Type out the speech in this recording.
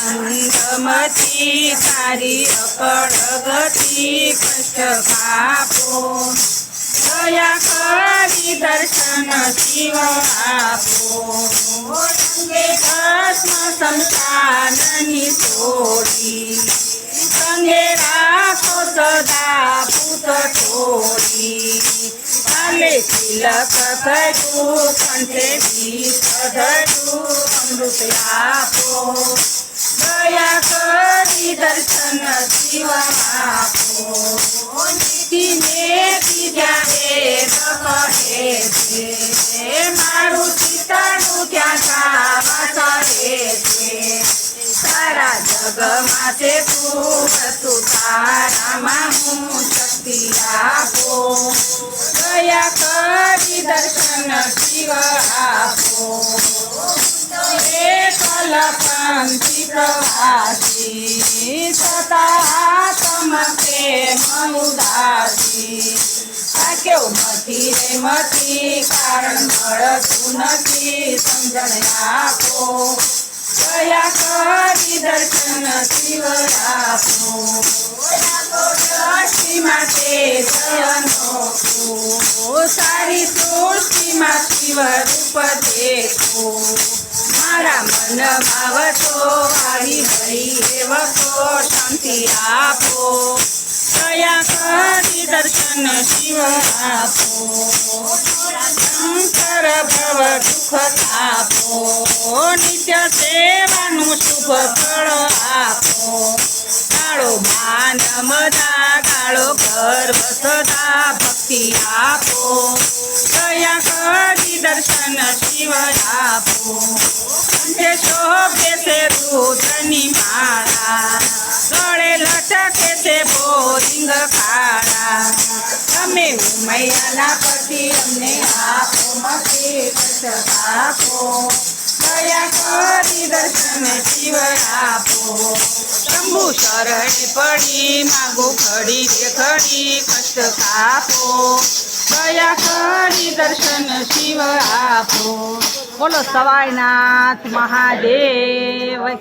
મંદમતી તારી અકળ ગતિ, કષ્ટ કાપો દયા કરી દર્શન શિવ આપો. સંગે ભસ્મ સંતાનની તોડી સંગે રાખો સદા પૂત તોડી કાલે તિલક કર્યું કંઠે ભી અમૃત આપો. મારું ચિત્તનું ત્યાં સાવા કરે છે તારા જગમાં છે તું તું તારામાં હું શક્તિ આપો દયા કરી દર્શન શિવ આપો કલપંથી પ્રવાસી સતા તમકે મઉદાસી આ કેવું મથી રે મથી કારણ મળતું નથી સમજણ આપો દયા કરી દર્શન શિવ આપો દ્રષ્ટિ માટે જયનો સારી સૃષ્ટિમાં શિવ રૂપ મારા મન ભાવતો આવી હરી એવકો શાંતિ આપો. દયા કરી દર્શન શિવ આપો. શંકર ભવ દુઃખ આપો. નિત્ય સેવાનું શુભ ફળ આપો. કાળો માન મદા કાળો ગર્ભ સદા ભક્તિ આપો. દયા કરી દર્શન શિવ આપો. શોભે છે રુદ્રની માળા તમે ઉમૈયાના પતિ અમને આપો કષ્ટ આપો. દયા કરી દર્શન શિવ આપો. શંભુ શરણે પડી, માગો ઘડી રે ઘડી કષ્ટ કાપો દયા કરી દર્શન શિવ આપો. બોલો સવાયનાથ મહાદેવ.